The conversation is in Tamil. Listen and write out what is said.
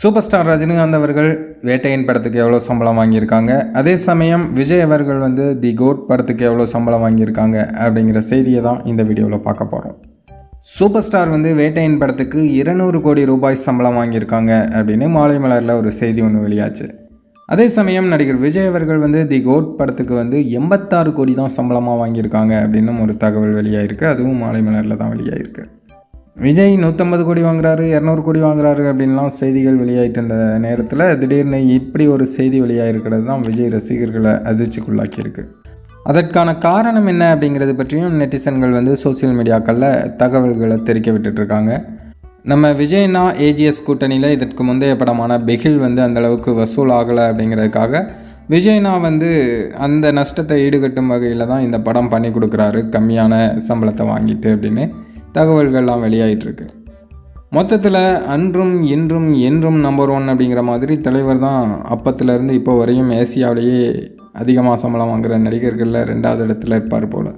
சூப்பர் ஸ்டார் ரஜினிகாந்த் அவர்கள் வேட்டையின் படத்துக்கு எவ்வளோ சம்பளம் வாங்கியிருக்காங்க? அதே சமயம் விஜய் அவர்கள் வந்து தி கோட் படத்துக்கு எவ்வளோ சம்பளம் வாங்கியிருக்காங்க அப்படிங்கிற செய்தியை தான் இந்த வீடியோவில் பார்க்க போகிறோம் சூப்பர் ஸ்டார் வந்து வேட்டையின் படத்துக்கு இருநூறு கோடி ரூபாய் சம்பளம் வாங்கியிருக்காங்க அப்படின்னு மாலை மலரில் ஒரு செய்தி ஒன்று வெளியாச்சு. அதே சமயம் நடிகர் விஜய் அவர்கள் வந்து தி கோட் படத்துக்கு வந்து எண்பத்தாறு கோடி தான் சம்பளமாக வாங்கியிருக்காங்க அப்படின்னும் ஒரு தகவல் வெளியாயிருக்கு. அதுவும் மாலை மலரில் தான் வெளியாயிருக்கு. விஜய் நூற்றம்பது கோடி வாங்குறாரு இரநூறு கோடி வாங்குறாரு அப்படின்லாம் செய்திகள் வெளியாயிட்டு இருந்த நேரத்தில் திடீர்னு இப்படி ஒரு செய்தி வெளியாகிருக்கிறது தான் விஜய் ரசிகர்களை அதிர்ச்சிக்குள்ளாக்கியிருக்கு. அதற்கான காரணம் என்ன அப்படிங்கிறது பற்றியும் நெட்டிசன்கள் வந்து சோஷியல் மீடியாக்களில் தகவல்களை தெரிவிக்க விட்டுட்ருக்காங்க. நம்ம விஜய்னா ஏஜிஎஸ் கூட்டணியில் இதற்கு முந்தைய படமான பெகில் வந்து அந்தளவுக்கு வசூல் ஆகலை அப்படிங்கிறதுக்காக விஜய்னா வந்து அந்த நஷ்டத்தை ஈடுகட்டும் வகையில் தான் இந்த படம் பண்ணி கொடுக்குறாரு கம்மியான சம்பளத்தை வாங்கிட்டு அப்படின்னு. தகவல்கள்லாம் வெளியாகிட்டுருக்கு மொத்தத்தில் அன்றும் இன்றும் என்றும் நம்பர் ஒன் அப்படிங்கிற மாதிரி தலைவர் தான் அப்பத்துலேருந்து இப்போ வரையும் ஏசியாவிலேயே அதிகமாக சம்பளம் வாங்குகிற நடிகர்களில் ரெண்டாவது இடத்துல இருப்பார் போல்.